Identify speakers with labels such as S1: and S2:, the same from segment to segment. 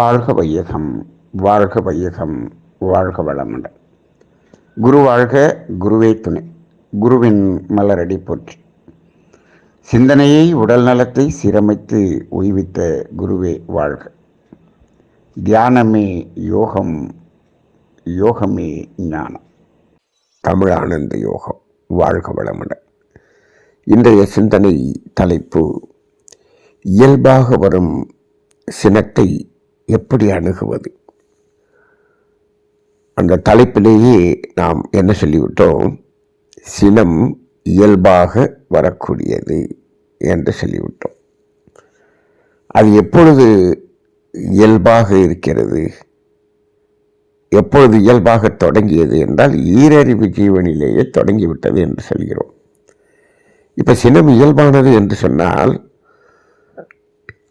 S1: வாழ்க வையகம் வாழ்க வையகம் வாழ்க வளமுடன். குரு வாழ்க குருவே துணை. குருவின் மலரடி போற்றி. சிந்தனையை உடல் நலத்தை சீரமைத்து உய்வித்த குருவே வாழ்க. தியானமே யோகம் யோகமே ஞானம். தமிழ் ஆனந்த யோகம் வாழ்க வளமுடன். இன்றைய சிந்தனை தலைப்பு இயல்பாக வரும் சினத்தை எப்படி அணுகுவது? அந்த தலைப்பிலேயே நாம் என்ன சொல்லிவிட்டோம்? சினம் இயல்பாக வரக்கூடியது என்று சொல்லிவிட்டோம். அது எப்பொழுது இயல்பாக இருக்கிறது? எப்பொழுது இயல்பாக தொடங்கியது என்றால் ஈரறிவு ஜீவனிலேயே தொடங்கிவிட்டது என்று சொல்கிறோம். இப்போ சினம் இயல்பானது என்று சொன்னால்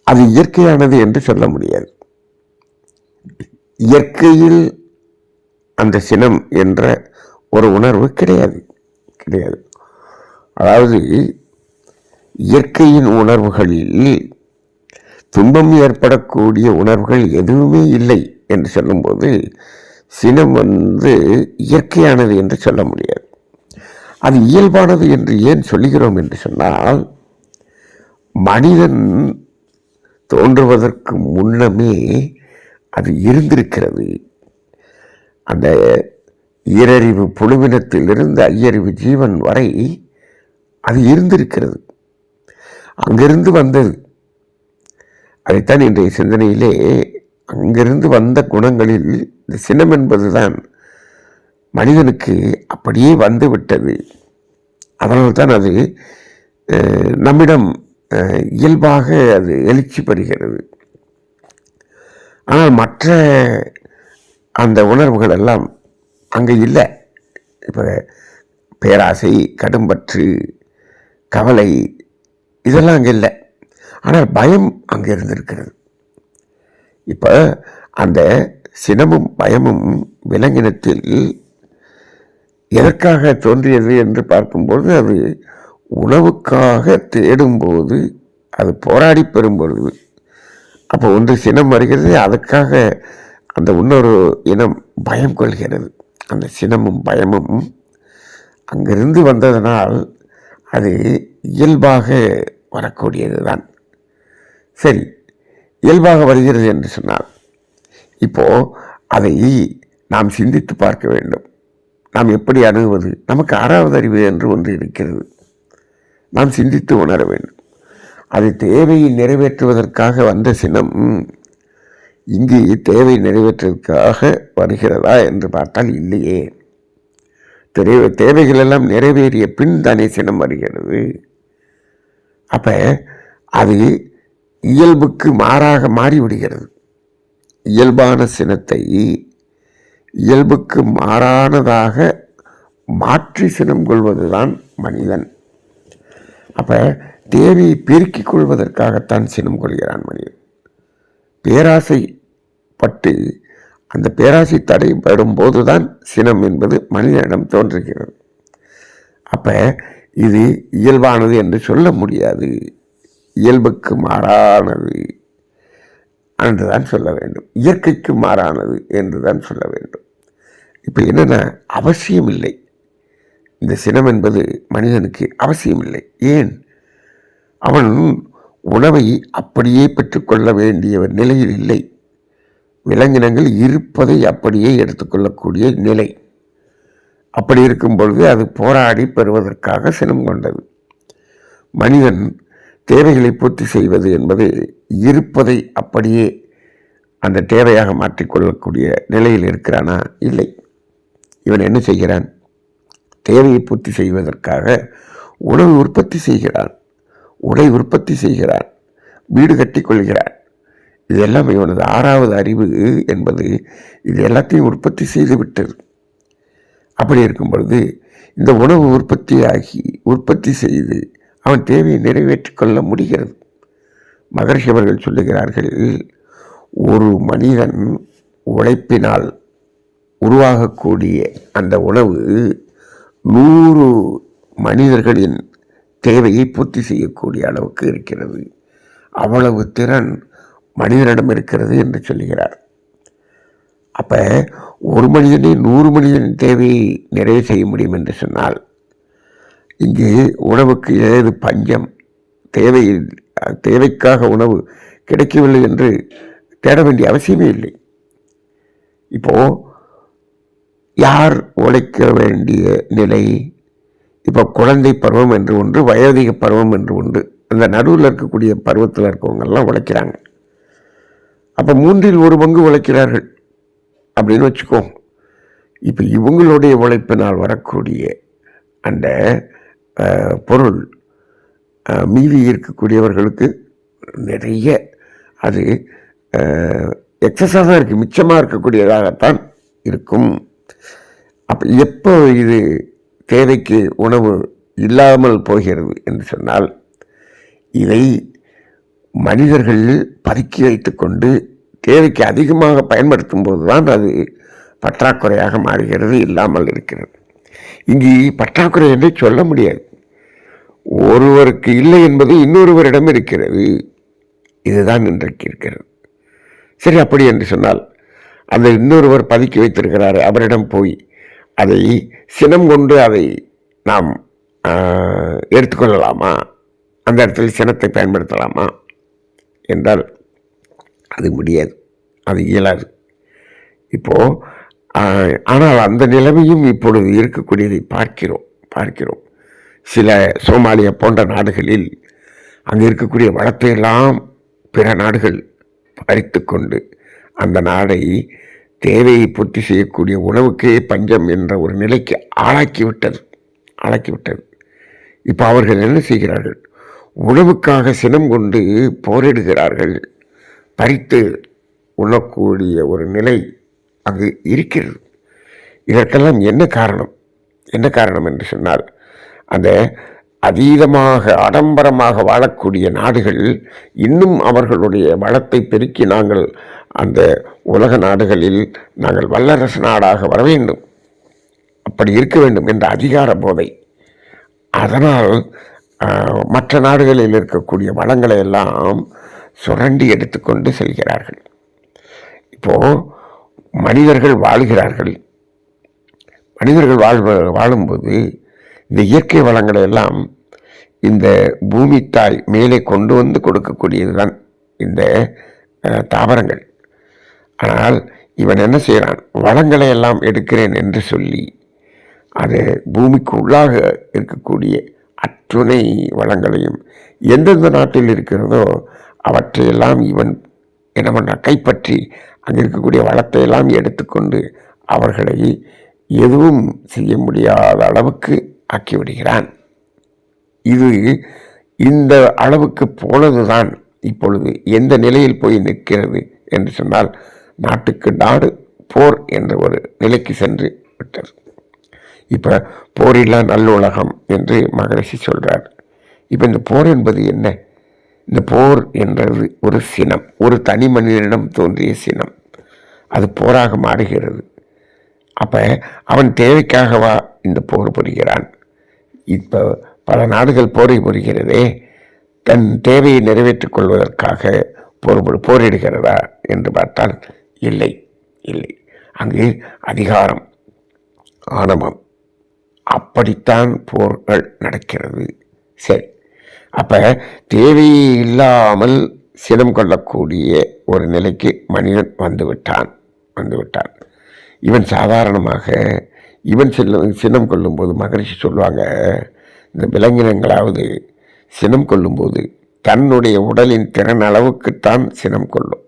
S1: அது இயற்கையானது என்று சொல்ல முடியாது. இயற்கையில் அந்த சினம் என்ற ஒரு உணர்வு கிடையாது கிடையாது. அதாவது இயற்கையின் உணர்வுகளில் துன்பம் ஏற்படக்கூடிய உணர்வுகள் எதுவுமே இல்லை என்று சொல்லும்போது சினம் வந்து இயற்கையானது என்று சொல்ல முடியாது. அது இயல்பானது என்று ஏன் சொல்லுகிறோம் என்று சொன்னால் மனிதன் தோன்றுவதற்கு முன்னமே அது இருந்திருக்கிறது. அந்த ஈரறிவு புழுவினத்திலிருந்து ஐயறிவு ஜீவன் வரை அது இருந்திருக்கிறது. அங்கிருந்து வந்தது. அதைத்தான் இன்றைய சிந்தனையிலே அங்கிருந்து வந்த குணங்களில் இந்த சினம் என்பதுதான் மனிதனுக்கு அப்படியே வந்து விட்டது அதனால்தான் அது நம்மிடம் இயல்பாக அது எழுச்சி பெறுகிறது. ஆனால் மற்ற அந்த உணர்வுகள் எல்லாம் அங்கே இல்லை. இப்போ பேராசை கடும்பற்று கவலை இதெல்லாம் அங்கே இல்லை. ஆனால் பயம் அங்கே இருந்திருக்கிறது. இப்போ அந்த சினமும் பயமும் விலங்கினத்தில் எதற்காக தோன்றியது என்று பார்க்கும்போது அது உணவுக்காக தேடும்போது அது போராடி பெறும்பொழுது அப்போ ஒன்று சினம் வருகிறது அதுக்காக அந்த இன்னொரு இனம் பயம் கொள்கிறது. அந்த சினமும் பயமும் அங்கிருந்து வந்ததனால் அது இயல்பாக வரக்கூடியது தான் சரி இயல்பாக வருகிறது என்று சொன்னால் இப்போது அதை நாம் சிந்தித்து பார்க்க வேண்டும். நாம் எப்படி அணுகுவது? நமக்கு ஆறாவது அறிவு என்று ஒன்று இருக்கிறது. நாம் சிந்தித்து உணர வேண்டும். அது தேவையை நிறைவேற்றுவதற்காக வந்த சினம். இங்கு தேவை நிறைவேற்றுவதற்காக வருகிறதா என்று பார்த்தால் இல்லையே. தெரிய தேவைகள் எல்லாம் நிறைவேறிய பின் தானே சினம் வருகிறது. அப்போ அது இயல்புக்கு மாறாக மாறிவிடுகிறது. இயல்பான சினத்தை இயல்புக்கு மாறானதாக மாற்றி சினம் கொள்வதுதான் மனிதன். அப்போ தேவையை பெருக்கிக் கொள்வதற்காகத்தான் சினம் கொள்கிறான் மனிதன். பேராசை பட்டு அந்த பேராசை தடைப்படும் போதுதான் சினம் என்பது மனிதனிடம் தோன்றுகிறது. அப்போ இது இயல்பானது என்று சொல்ல முடியாது. இயல்புக்கு மாறானது என்றுதான் சொல்ல வேண்டும். இயற்கைக்கு மாறானது என்றுதான் சொல்ல வேண்டும். இப்போ என்னென்ன அவசியம் இல்லை இந்த சினம் என்பது மனிதனுக்கு அவசியம் இல்லை ஏன்? அவன் உணவை அப்படியே பெற்றுக்கொள்ள வேண்டிய நிலையில் இல்லை. விலங்கினங்கள் இருப்பதை அப்படியே எடுத்துக்கொள்ளக்கூடிய நிலை. அப்படி இருக்கும் பொழுது அது போராடி பெறுவதற்காக சினம் கொண்டது. மனிதன் தேவைகளை பூர்த்தி செய்வது என்பது இருப்பதை அப்படியே அந்த தேவையாக மாற்றிக்கொள்ளக்கூடிய நிலையில் இருக்கிறானா? இல்லை. இவன் என்ன செய்கிறான்? தேவையை பூர்த்தி செய்வதற்காக உணவு உற்பத்தி செய்கிறான். உடை உற்பத்தி செய்கிறான் வீடு கட்டி கொள்கிறான் இதெல்லாம் இவனது ஆறாவது அறிவு என்பது இது எல்லாத்தையும் உற்பத்தி செய்து விட்டது. அப்படி இருக்கும் பொழுது இந்த உணவு உற்பத்தியாகி உற்பத்தி செய்து அவன் தேவையை நிறைவேற்றிக் கொள்ள முடிகிறது. மகர்ஷி அவர்கள் சொல்லுகிறார்கள் ஒரு மனிதன் உழைப்பினால் உருவாகக்கூடிய அந்த உணவு நூறு மனிதர்களின் தேவையை பூர்த்தி செய்யக்கூடிய அளவுக்கு இருக்கிறது. அவ்வளவு திறன் மனிதனிடம் இருக்கிறது என்று சொல்லுகிறார். அப்போ ஒரு மனிதனை நூறு மனிதனின் தேவையை நிறைவு செய்ய முடியும் என்று சொன்னால் இங்கு உணவுக்கு ஏது பஞ்சம் தேவை தேவைக்காக உணவு கிடைக்கவில்லை என்று தேட வேண்டிய அவசியமே இல்லை. இப்போது யார் உழைக்க வேண்டிய நிலை இப்போ குழந்தை பருவம் என்று ஒன்று வயோதிக பருவம் என்று ஒன்று அந்த நடுவில் இருக்கக்கூடிய பருவத்தில் இருக்கவங்கெல்லாம் உழைக்கிறாங்க. அப்போ மூன்றில் ஒரு பங்கு உழைக்கிறார்கள். அப்படின்னு வச்சுக்கோ இப்போ இவங்களுடைய உழைப்பினால் வரக்கூடிய அந்த பொருள் மீதி இருக்கக்கூடியவர்களுக்கு நிறைய அது எக்ஸஸாக தான் இருக்குது மிச்சமாக இருக்கக்கூடியதாகத்தான் இருக்கும். அப்போ எப்போ இது தேவைக்கு உணவு இல்லாமல் போகிறது என்று சொன்னால் இதை மனிதர்கள் பதுக்கி வைத்துக்கொண்டு தேவைக்கு அதிகமாக பயன்படுத்தும் போது தான் அது பற்றாக்குறையாக மாறுகிறது இல்லாமல் இருக்கிறது. இங்கு பற்றாக்குறை என்று சொல்ல முடியாது. ஒருவருக்கு இல்லை என்பது இன்னொருவரிடம் இருக்கிறது. இதுதான் இன்றைக்கு இருக்கிறது. சரி அப்படி என்று சொன்னால் அந்த இன்னொருவர் பதுக்கி வைத்திருக்கிறார் அவரிடம் போய் அதை சினம் கொண்டு அதை நாம் எடுத்துக்கொள்ளலாமா? அந்த இடத்தில் சினத்தை பயன்படுத்தலாமா? என்றால் அது முடியாது. அது இயலாது. இப்போது ஆனால் அந்த நிலைமையும் இப்பொழுது இருக்கக்கூடியதை பார்க்கிறோம் பார்க்கிறோம். சில சோமாலியா போன்ற நாடுகளில் அங்கே இருக்கக்கூடிய வளத்தையெல்லாம் பிற நாடுகள் பறித்து கொண்டு அந்த நாடை தேவையை பூர்த்தி செய்யக்கூடிய உணவுக்கே பஞ்சம் என்ற ஒரு நிலைக்கு ஆளாக்கிவிட்டது ஆளாக்கிவிட்டது. இப்போ அவர்கள் என்ன செய்கிறார்கள்? உணவுக்காக சினம் கொண்டு போரிடுகிறார்கள். பறித்து உண்ணக்கூடிய ஒரு நிலை அங்கு இருக்கிறது. இதற்கெல்லாம் என்ன காரணம்? என்ன காரணம் என்று சொன்னால் அந்த அதீதமாக ஆடம்பரமாக வாழக்கூடிய நாடுகள் இன்னும் அவர்களுடைய வளத்தை பெருக்கி நாங்கள் அந்த உலக நாடுகளில் நாங்கள் வல்லரசு நாடாக வர வேண்டும். அப்படி இருக்க வேண்டும் என்ற அதிகார போதை. அதனால் மற்ற நாடுகளில் இருக்கக்கூடிய வளங்களை எல்லாம் சுரண்டி எடுத்துக்கொண்டு செல்கிறார்கள். இப்போது மனிதர்கள் வாழ்கிறார்கள். மனிதர்கள் வாழ்வ வாழும்போது இந்த இயற்கை வளங்களை எல்லாம் இந்த பூமி தாய் மேலே கொண்டு வந்து கொடுக்கக்கூடியது தான் இந்த தாவரங்கள். ஆனால் இவன் என்ன செய்கிறான்? வளங்களை எல்லாம் எடுக்கிறேன் என்று சொல்லி அது பூமிக்கு உள்ளாக இருக்கக்கூடிய அத்துணை வளங்களையும் எந்தெந்த நாட்டில் இருக்கிறதோ அவற்றையெல்லாம் இவன் என்ன பண்ணான் கைப்பற்றி அங்கே இருக்கக்கூடிய வளத்தை எல்லாம் எடுத்துக்கொண்டு அவர்களை எதுவும் செய்ய முடியாத அளவுக்கு ஆக்கிவிடுகிறான். இது இந்த அளவுக்கு போனதுதான் இப்பொழுது எந்த நிலையில் போய் நிற்கிறது என்று சொன்னால் நாட்டுக்கு நாடு போர் என்ற ஒரு நிலைக்கு சென்று விட்டது. இப்போ போரில்லா நல்லுலகம் என்று மகரிஷி சொல்கிறார் இப்போ இந்த போர் என்பது என்ன? இந்த போர் என்றது ஒரு சினம் ஒரு தனி மனிதனிடம் தோன்றிய சினம். அது போராக மாறுகிறது. அப்போ அவன் தேவைக்காகவா இந்த போர் புரிகிறான்? இப்போ பல நாடுகள் போரை புரிகிறதே தன் தேவையை நிறைவேற்றிக் கொள்வதற்காக போர் போரிடுகிறதா என்று பார்த்தால் இல்லை இல்லை. அங்கு அதிகாரம் ஆணவம் அப்படித்தான் போர்கள் நடக்கிறது. சரி அப்போ தேவையே இல்லாமல் சினம் கொள்ளக்கூடிய ஒரு நிலைக்கு மனிதன் வந்துவிட்டான் வந்துவிட்டான் இவன் சாதாரணமாக இவன் செல்லும் சினம் கொள்ளும்போது மகரிஷி சொல்லுவாங்க இந்த விலங்கினங்களாவது சினம் கொள்ளும்போது தன்னுடைய உடலின் திறன் அளவுக்குத்தான் சினம் கொள்ளும்.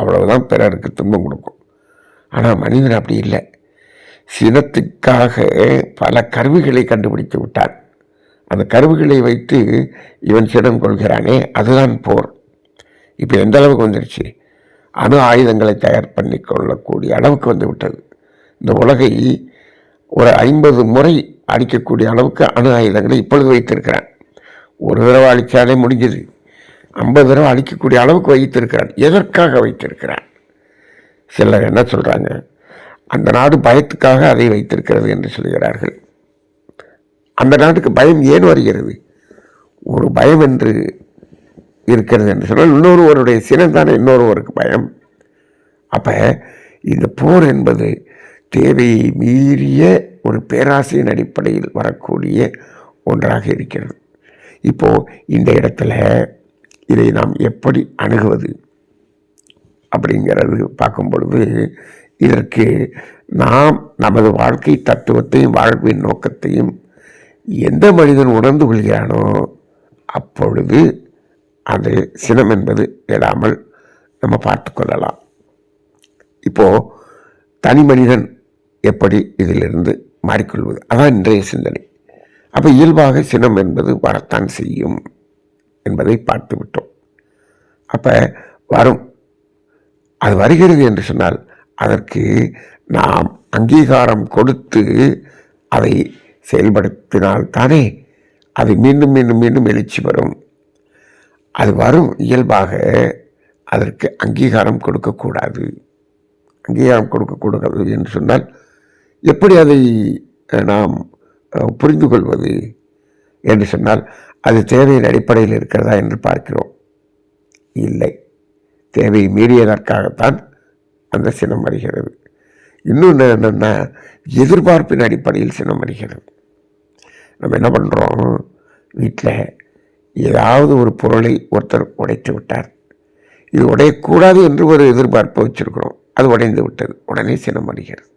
S1: அவ்வளவுதான் பிறருக்கு துன்பம் கொடுக்கும். ஆனால் மனிதன் அப்படி இல்லை. சினத்துக்காக பல கருவிகளை கண்டுபிடித்து விட்டான். அந்த கருவிகளை வைத்து இவன் சினம் கொள்கிறானே அதுதான் போர். இப்போ எந்த அளவுக்கு வந்துடுச்சு அணு ஆயுதங்களை தயார் பண்ணி கொள்ளக்கூடிய அளவுக்கு வந்து விட்டது. இந்த உலகை ஒரு ஐம்பது முறை அடிக்கக்கூடிய அளவுக்கு அணு ஆயுதங்களை இப்பொழுது வைத்திருக்கிறான். ஒரு தடவை அழிச்சாலே முடிஞ்சது. ஐம்பது தடவை அழிக்கக்கூடிய அளவுக்கு வைத்திருக்கிறான். எதற்காக வைத்திருக்கிறான்? சிலர் என்ன சொல்கிறாங்க அந்த நாடு பயத்துக்காக அதை வைத்திருக்கிறது என்று சொல்கிறார்கள் அந்த நாட்டுக்கு பயம் ஏன் வருகிறது? ஒரு பயம் என்று இருக்கிறது என்று சொன்னால் இன்னொருவருடைய சினம் தானே இன்னொருவருக்கு பயம். அப்போ இந்த போர் என்பது தேவையை மீறிய ஒரு பேராசையின் அடிப்படையில் வரக்கூடிய ஒன்றாக இருக்கிறது. இப்போது இந்த இடத்துல இதை நாம் எப்படி அணுகுவது அப்படிங்கிறது பார்க்கும் பொழுது இதற்கு நாம் நமது வாழ்க்கை தத்துவத்தையும் வாழ்வின் நோக்கத்தையும் எந்த மனிதன் உணர்ந்து கொள்கிறானோ அப்பொழுது அது சினம் என்பது எழாமல் நம்ம பார்த்து கொள்ளலாம். இப்போது தனி மனிதன் எப்படி இதிலிருந்து மாறிக்கொள்வது? அதான் இன்றைய சிந்தனை. அப்போ இயல்பாக சினம் என்பது வரத்தான் செய்யும். என்பதை பார்த்து விட்டோம் அப்போ வரும். அது வருகிறது என்று சொன்னால் அதற்கு நாம் அங்கீகாரம் கொடுத்து அதை செயல்படுத்தினால் தானே அது மீண்டும் மீண்டும் மீண்டும் எழுச்சி வரும். அது வரும் இயல்பாக அதற்கு அங்கீகாரம் கொடுக்கக்கூடாது. அங்கீகாரம் கொடுக்கக்கூடாது என்று சொன்னால் எப்படி அதை நாம் புரிந்து கொள்வது என்று சொன்னால் அது தேவையின் அடிப்படையில் இருக்கிறதா என்று பார்க்கிறோம். இல்லை. தேவை மீறியதற்காகத்தான் அந்த சினம் வருகிறது. இன்னொன்று என்னென்னா எதிர்பார்ப்பின் அடிப்படையில் சினம் வருகிறது. நம்ம என்ன பண்ணுறோம் வீட்டில் ஏதாவது ஒரு பொருளை ஒருத்தர் உடைத்து விட்டார். இது உடையக்கூடாது என்று ஒரு எதிர்பார்ப்பு வச்சுருக்கிறோம். அது உடைந்து விட்டது. உடனே சினம் வருகிறது.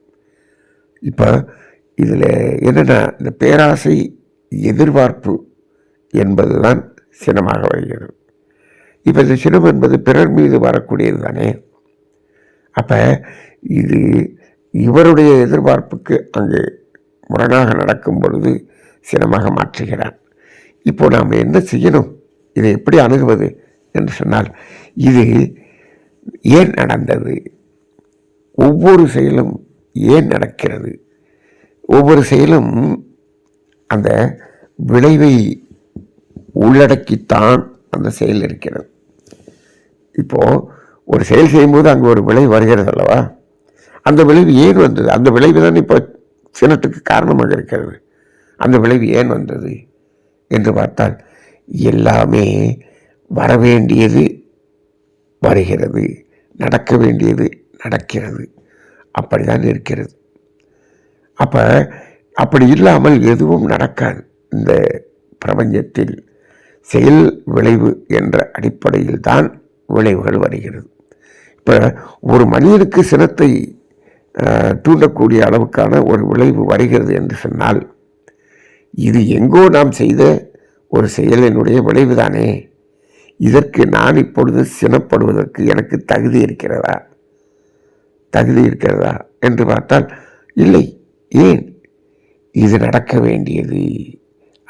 S1: இப்போ இதில் என்னென்னா இந்த பேராசை எதிர்பார்ப்பு என்பதுதான் சினமாக வருகிறது. இப்போ இந்த சினம் என்பது பிறர் மீது வரக்கூடியது தானே? அப்போ இது இவருடைய எதிர்பார்ப்புக்கு அங்கே முரணாக நடக்கும் பொழுது சினமாக மாற்றுகிறான் இப்போ நாம் என்ன செய்யணும்? இதை எப்படி அணுகுவது என்று சொன்னால் இது ஏன் நடந்தது? ஒவ்வொரு செயலும் ஏன் நடக்கிறது? ஒவ்வொரு செயலும் அந்த விளைவை உள்ளடக்கித்தான் அந்த செயல் இருக்கிறது. இப்போது ஒரு செயல் செய்யும்போது அங்கே ஒரு விளைவு வருகிறது அல்லவா? அந்த விளைவு ஏன் வந்தது? அந்த விளைவு தான் இப்போ சினத்துக்கு காரணமாக இருக்கிறது. அந்த விளைவு ஏன் வந்தது என்று பார்த்தால் எல்லாமே வரவேண்டியது வருகிறது. நடக்க வேண்டியது நடக்கிறது. அப்படிதான் இருக்கிறது. அப்போ அப்படி இல்லாமல் எதுவும் நடக்காது. இந்த பிரபஞ்சத்தில் செயல் விளைவு என்ற அடிப்படையில் தான் விளைவுகள் வருகிறது. இப்போ ஒரு மனிதனுக்கு சினத்தை தூண்டக்கூடிய அளவுக்கான ஒரு விளைவு வருகிறது என்று சொன்னால் இது எங்கோ நாம் செய்த ஒரு செயலினுடைய விளைவுதானே? இதற்கு நான் இப்பொழுது சினப்படுவதற்கு எனக்கு தகுதி இருக்கிறதா? தகுதி இருக்கிறதா என்று பார்த்தால் இல்லை ஏன்? இது நடக்க வேண்டியது.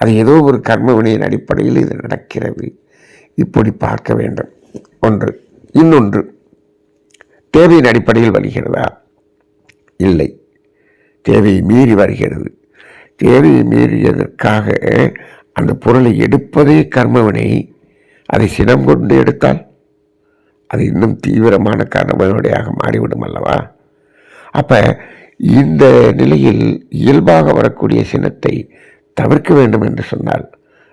S1: அது ஏதோ ஒரு கர்ம வினையின் அடிப்படையில் இது நடக்கிறது. இப்படி பார்க்க வேண்டும். ஒன்று. இன்னொன்று. தேவையின் அடிப்படையில் வருகிறதா? இல்லை. தேவையை மீறி வருகிறது. தேவையை மீறியதற்காக அந்த பொருளை எடுப்பதே கர்மவினை. அதை சினம் கொண்டு எடுத்தால் அது இன்னும் தீவிரமான கர்மவினையாக மாறிவிடும் அல்லவா? அப்போ இந்த நிலையில் இயல்பாக வரக்கூடிய சினத்தை தவிர்க்க வேண்டும் என்று சொன்னால்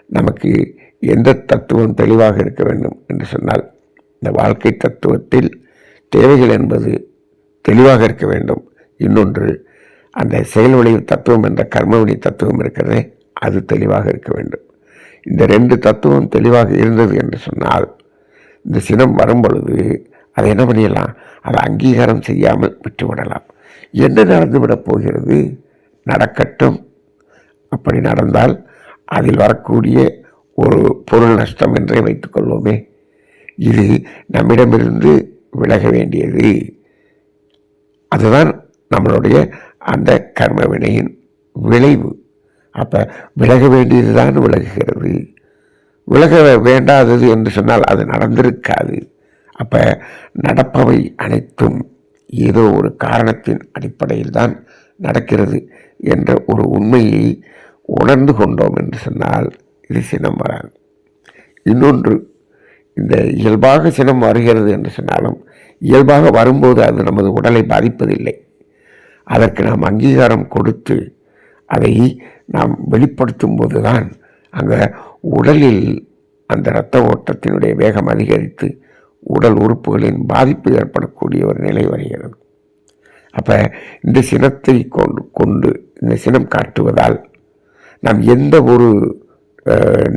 S1: நமக்கு எந்த தத்துவம் தெளிவாக இருக்க வேண்டும் என்று சொன்னால் இந்த வாழ்க்கை தத்துவத்தில் தேவைகள் என்பது தெளிவாக இருக்க வேண்டும். இன்னொன்று அந்த செயல் தத்துவம் என்ற கர்மவினை தத்துவம் இருக்கிறதே அது தெளிவாக இருக்க வேண்டும். இந்த ரெண்டு தத்துவம் தெளிவாக இருந்தது என்று சொன்னால் இந்த சினம் வரும் பொழுது அதை என்ன பண்ணிடலாம்? அதை அங்கீகாரம் செய்யாமல் விட்டுவிடலாம். என்ன நடந்துவிடப் போகிறது? நடக்கட்டும். அப்படி நடந்தால் அதில் வரக்கூடிய ஒரு பொருள் நஷ்டம் என்றே வைத்துக்கொள்வோமே இது நம்மிடமிருந்து விலக வேண்டியது. அதுதான் நம்மளுடைய அந்த கர்ம வினையின் விளைவு. அப்போ விலக வேண்டியது தான் விலகுகிறது. விலக வேண்டாதது என்று சொன்னால் அது நடந்திருக்காது. அப்போ நடப்பவை அனைத்தும் ஏதோ ஒரு காரணத்தின் அடிப்படையில் தான் நடக்கிறது என்ற ஒரு உண்மையை உணர்ந்து கொண்டோம் என்று சொன்னால் இது சினம் வராது. இன்னொன்று இந்த இயல்பாக சினம் வருகிறது என்று சொன்னாலும் இயல்பாக வரும்போது அது நமது உடலை பாதிப்பதில்லை. அதற்கு நாம் அங்கீகாரம் கொடுத்து அதை நாம் வெளிப்படுத்தும் போது தான் அங்கே உடலில் அந்த இரத்த ஓட்டத்தினுடைய வேகம் அதிகரித்து உடல் உறுப்புகளின் பாதிப்பு ஏற்படக்கூடிய ஒரு நிலை வருகிறது. அப்போ இந்த சினத்தை கொண்டு கொண்டு இந்த சினம் காட்டுவதால் நாம் எந்த ஒரு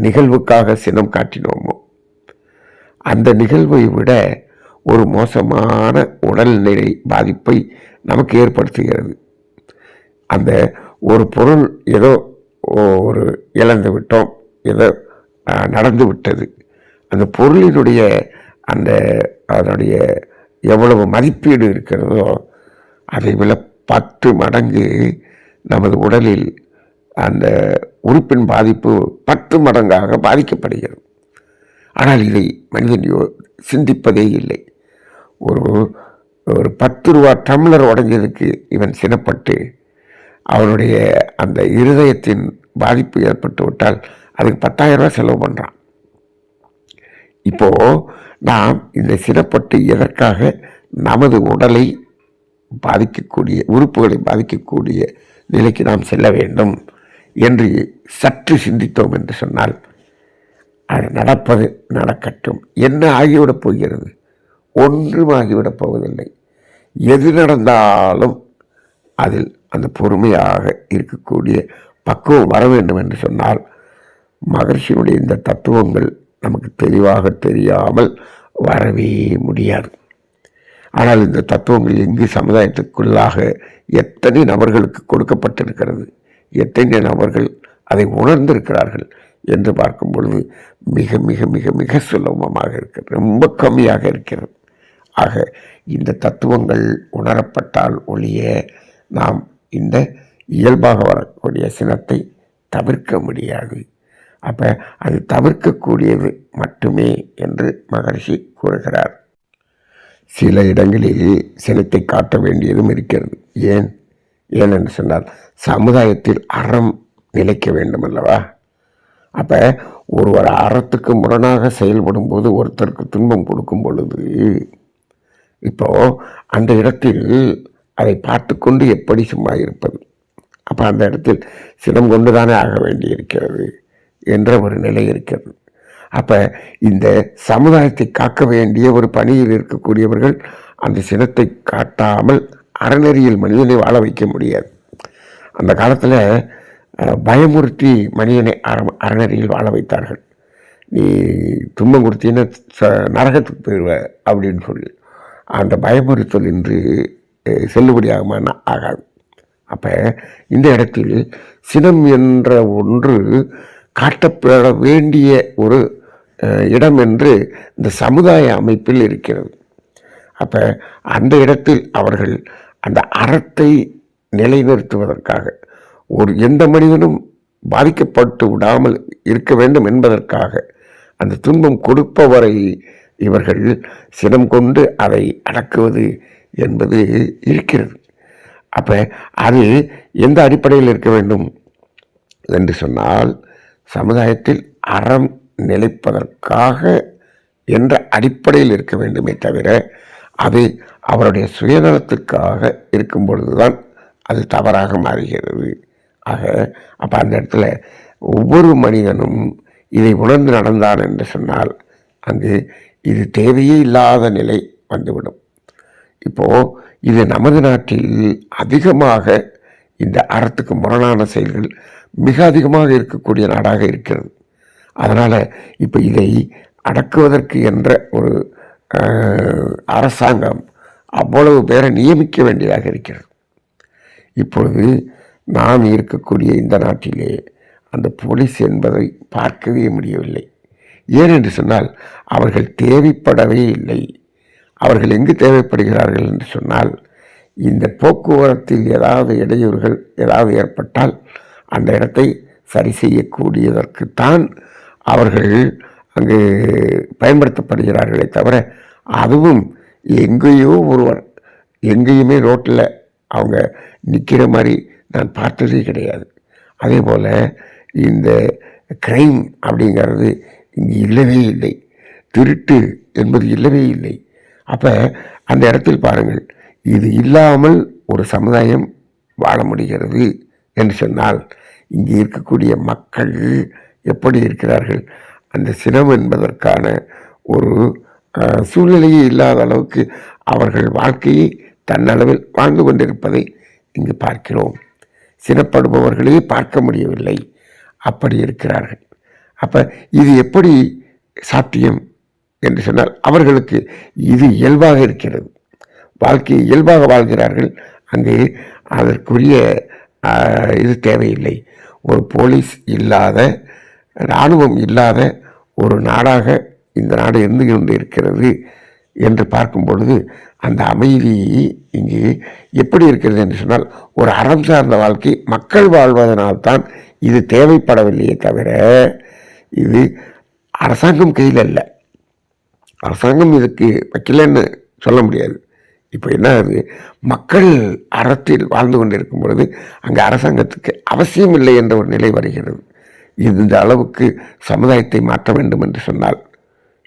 S1: நிகழ்வுக்காக சினம் காட்டினோமோ அந்த நிகழ்வை விட ஒரு மோசமான உடல்நிலை பாதிப்பை நமக்கு ஏற்படுத்துகிறது. அந்த ஒரு பொருள் ஏதோ ஒரு இழந்து விட்டோம் ஏதோ நடந்து விட்டது. அந்த பொருளினுடைய அந்த அதனுடைய எவ்வளவு மதிப்பீடு இருக்கிறதோ அதை விட பத்து மடங்கு நமது உடலில் அந்த உறுப்பின் பாதிப்பு பத்து மடங்காக பாதிக்கப்படுகிறது. ஆனால் இதை மனிதன் யோ சிந்திப்பதே இல்லை. ஒரு ஒரு பத்து ரூபா டம்ளர் உடைஞ்சதுக்கு இவன் சினப்பட்டு அவனுடைய அந்த இருதயத்தின் பாதிப்பு ஏற்பட்டு விட்டால் அதுக்கு பத்தாயிரம் ரூபாய் செலவு பண்ணுறான் இப்போது நாம் இந்த சினப்பட்டு எதற்காக நமது உடலை பாதிக்கக்கூடிய உறுப்புகளை பாதிக்கக்கூடிய நிலைக்கு நாம் செல்ல வேண்டும் என்று சற்று சிந்தித்தோம் என்று சொன்னால் அது நடப்பது நடக்கட்டும். என்ன ஆகிவிடப் போகிறது? ஒன்றும் ஆகிவிடப் போவதில்லை. எது நடந்தாலும் அதில் அந்த பொறுமையாக இருக்கக்கூடிய பக்குவம் வர வேண்டும் என்று சொன்னால் மகர்ஷியுடைய இந்த தத்துவங்கள் நமக்கு தெளிவாக தெரியாமல் வரவே முடியாது. ஆனால் இந்த தத்துவங்கள் எங்கு சமுதாயத்துக்குள்ளாக எத்தனை நபர்களுக்கு கொடுக்கப்பட்டிருக்கிறது? எத்தனை நபர்கள் அதை உணர்ந்திருக்கிறார்கள் என்று பார்க்கும் பொழுது மிக மிக மிக மிக சுலபமாக இருக்கிறது. ரொம்ப கம்மியாக இருக்கிறது. ஆக இந்த தத்துவங்கள் உணரப்பட்டால் ஒழிய நாம் இந்த இயல்பாக வரக்கூடிய சினத்தை தவிர்க்க முடியாது. அப்போ அது தவிர்க்கக்கூடியது மட்டுமே என்று மகர்ஷி கூறுகிறார். சில இடங்களில் சினத்தை காட்ட வேண்டியதும் இருக்கிறது. ஏன்? ஏனென்று சொன்னால் சமுதாயத்தில் அறம் நிலைக்க வேண்டும் அல்லவா அப்போ ஒருவர் அறத்துக்கு முரணாக செயல்படும் போது ஒருத்தருக்கு துன்பம் கொடுக்கும் பொழுது இப்போது அந்த இடத்தில் அதை பார்த்து கொண்டு எப்படி சும்மா இருப்பது? அப்போ அந்த இடத்தில் சினம் கொண்டு தானே ஆக வேண்டியிருக்கிறது என்ற ஒரு நிலை இருக்கிறது. அப்போ இந்த சமுதாயத்தை காக்க வேண்டிய ஒரு பணியில் இருக்கக்கூடியவர்கள் அந்த சினத்தை காட்டாமல் அறநெறியில் மனிதனை வாழ வைக்க முடியாது. அந்த காலத்தில் பயமுறுத்தி மனிதனை அற அறநெறியில் வாழ வைத்தார்கள். நீ துன்பம் கொடுத்தீங்கன்னா ச- நரகத்துக்கு போயிடுவ அப்படின்னு சொல்லி. அந்த பயமுறுத்தல் இன்று அஹ், செல்லுபடியாகுமானா ஆகாது. அப்போ இந்த இடத்தில் சினம் என்ற ஒன்று காட்டப்பட வேண்டிய ஒரு இடம் என்று இந்த சமுதாய அமைப்பில் இருக்கிறது. அப்போ அந்த இடத்தில் அவர்கள் அந்த அறத்தை நிலைநிறுத்துவதற்காக ஒரு எந்த மனிதனும் பாதிக்கப்பட்டு விடாமல் இருக்க வேண்டும் என்பதற்காக அந்த துன்பம் கொடுப்பவரை இவர்கள் சினம் கொண்டு அதை அடக்குவது என்பது இருக்கிறது. அப்போ அது எந்த அடிப்படையில் இருக்க வேண்டும்? என்று சொன்னால் சமுதாயத்தில் அறம் நிலைப்பதற்காக என்ற அடிப்படையில் இருக்க வேண்டுமே தவிர அது அவருடைய சுயநலத்துக்காக இருக்கும் பொழுதுதான் அது தவறாக மாறுகிறது. ஆக அப்போ அந்த இடத்துல ஒவ்வொரு மனிதனும் இதை உணர்ந்து நடந்தான் என்று சொன்னால் அங்கு இது தேவையே இல்லாத நிலை வந்துவிடும். இப்போது இது நமது நாட்டில் அதிகமாக இந்த அறத்துக்கு முரணான செயல்கள் மிக அதிகமாக இருக்கக்கூடிய நாடாக இருக்கிறது. அதனால் இப்போ இதை அடக்குவதற்கு என்ற ஒரு அரசாங்கம் அவ்வளவு பேரை நியமிக்க வேண்டியதாக இருக்கிறது. இப்பொழுது நாம் இருக்கக்கூடிய இந்த நாட்டிலே அந்த போலீஸ் என்பதை பார்க்கவே முடியவில்லை. ஏனென்று சொன்னால் அவர்கள் தேவைப்படவே இல்லை. அவர்கள் எங்கு தேவைப்படுகிறார்கள் என்று சொன்னால் இந்த போக்குவரத்தில் ஏதாவது இடையூறுகள் ஏதாவது ஏற்பட்டால் அந்த இடத்தை சரி செய்யக்கூடியதற்குத்தான் அவர்கள் அங்கு பயன்படுத்தப்படுகிறார்களே தவிர அதுவும் எங்கேயோ ஒருவர் எங்கேயுமே ரோட்டில் அவங்க நிற்கிற மாதிரி நான் பார்த்ததே கிடையாது. அதே போல் இந்த கிரைம் அப்படிங்கிறது இங்கே இல்லவே இல்லை. திருட்டு என்பது இல்லவே இல்லை. அப்போ அந்த இடத்தில் பாருங்கள் இது இல்லாமல் ஒரு சமுதாயம் வாழ முடிகிறது என்று சொன்னால் இங்கே இருக்கக்கூடிய மக்கள் எப்படி இருக்கிறார்கள்? அந்த சினம் என்பதற்கான ஒரு சூழ்நிலையே இல்லாத அளவுக்கு அவர்கள் வாழ்க்கையை தன்னளவில் வாழ்ந்து கொண்டிருப்பதை இங்கு பார்க்கிறோம். சினப்படுபவர்களே பார்க்க முடியவில்லை. அப்படி இருக்கிறார்கள். அப்போ இது எப்படி சாத்தியம் என்று சொன்னால் அவர்களுக்கு இது இயல்பாக இருக்கிறது. வாழ்க்கையை இயல்பாக வாழ்கிறார்கள். அங்கே அதற்குரிய இது தேவையில்லை. ஒரு போலீஸ் இல்லாத இராணுவம் இல்லாத ஒரு நாடாக இந்த நாடு இருந்து கொண்டு இருக்கிறது என்று பார்க்கும் பொழுது அந்த அமைதி இங்கு எப்படி இருக்கிறது என்று சொன்னால் ஒரு அறம் சார்ந்த வாழ்க்கை மக்கள் வாழ்வதனால்தான் இது தேவைப்படவில்லையே தவிர இது அரசாங்கம் கையில் அல்ல. அரசாங்கம் இதுக்கு வைக்கலன்னு சொல்ல முடியாது. இப்போ என்ன ஆகுது? மக்கள் அறத்தில் வாழ்ந்து கொண்டிருக்கும் பொழுது அங்கே அரசாங்கத்துக்கு அவசியம் இல்லை என்ற ஒரு நிலை வருகிறது. இந்த அளவுக்கு சமுதாயத்தை மாற்ற வேண்டும் என்று சொன்னால்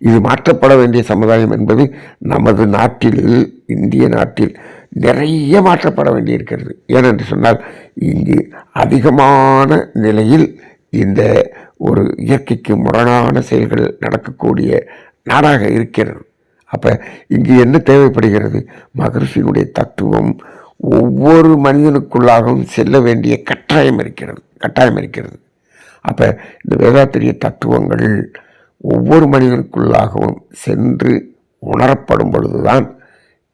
S1: இது மாற்றப்பட வேண்டிய சமுதாயம் என்பது நமது நாட்டில் இந்திய நாட்டில் நிறைய மாற்றப்பட வேண்டியிருக்கிறது. ஏனென்று சொன்னால் இங்கு அதிகமான நிலையில் இந்த ஒரு இயற்கைக்கு முரணான செயல்கள் நடக்கக்கூடிய நாடாக இருக்கிறது. அப்போ இங்கு என்ன தேவைப்படுகிறது? மகரிஷியினுடைய தத்துவம் ஒவ்வொரு மனிதனுக்குள்ளாகவும் செல்ல வேண்டிய கட்டாயம் இருக்கிறது கட்டாயம் இருக்கிறது. அப்போ இந்த வேதாத்திரிய தத்துவங்கள் ஒவ்வொரு மனிதனுக்குள்ளாகவும் சென்று உணரப்படும் பொழுதுதான்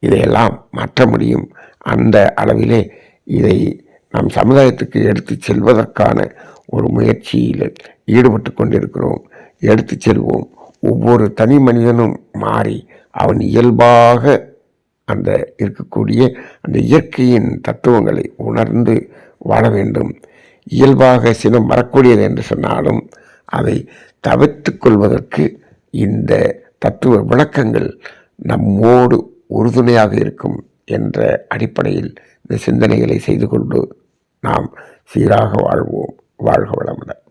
S1: இதையெல்லாம் மாற்ற முடியும். அந்த அளவிலே இதை நம் சமுதாயத்துக்கு எடுத்து செல்வதற்கான ஒரு முயற்சியில் ஈடுபட்டு கொண்டிருக்கிறோம். எடுத்து செல்வோம். ஒவ்வொரு தனி மனிதனும் மாறி அவன் இயல்பாக அந்த இருக்கக்கூடிய அந்த இயற்கையின் தத்துவங்களை உணர்ந்து வாழ வேண்டும். இயல்பாக சினம் வரக்கூடியது என்று சொன்னாலும் அதை தவிர்த்து கொள்வதற்கு இந்த தத்துவ விளக்கங்கள் நம்மோடு உறுதுணையாக இருக்கும் என்ற அடிப்படையில் இந்த சிந்தனைகளை செய்து கொண்டு நாம் சீராக வாழ்வோம். வாழ்க வளமுடன்.